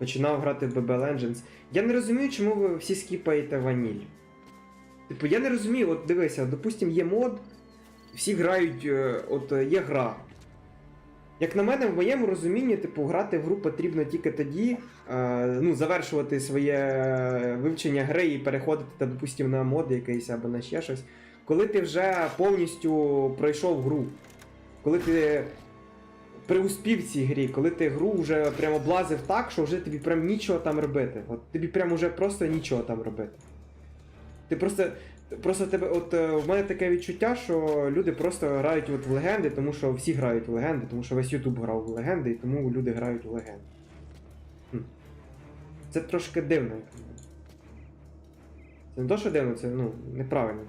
починав грати в BBL Legends. Я не розумію, чому ви всі скіпаєте ваніль. Типу, я не розумію, от дивися, допустим, є мод, всі грають, е, от е, є гра. Як на мене, в моєму розумінні, типу, грати в гру потрібно тільки тоді, е, ну, завершувати своє вивчення гри і переходити, там, допустим, на мод якийсь або на ще щось, коли ти вже повністю пройшов гру. Коли ти преуспів в цій грі, коли ти гру вже прямо облазив так, що вже тобі прям нічого там робити. От тобі прям уже просто нічого там робити. Ти просто. Просто тебе, от е, в мене таке відчуття, що люди просто грають от в легенди, тому що всі грають в легенди, тому що весь Ютуб грав в легенди, і тому люди грають в легенди. Хм. Це трошки дивно. Це не то, що дивно, це ну, неправильно.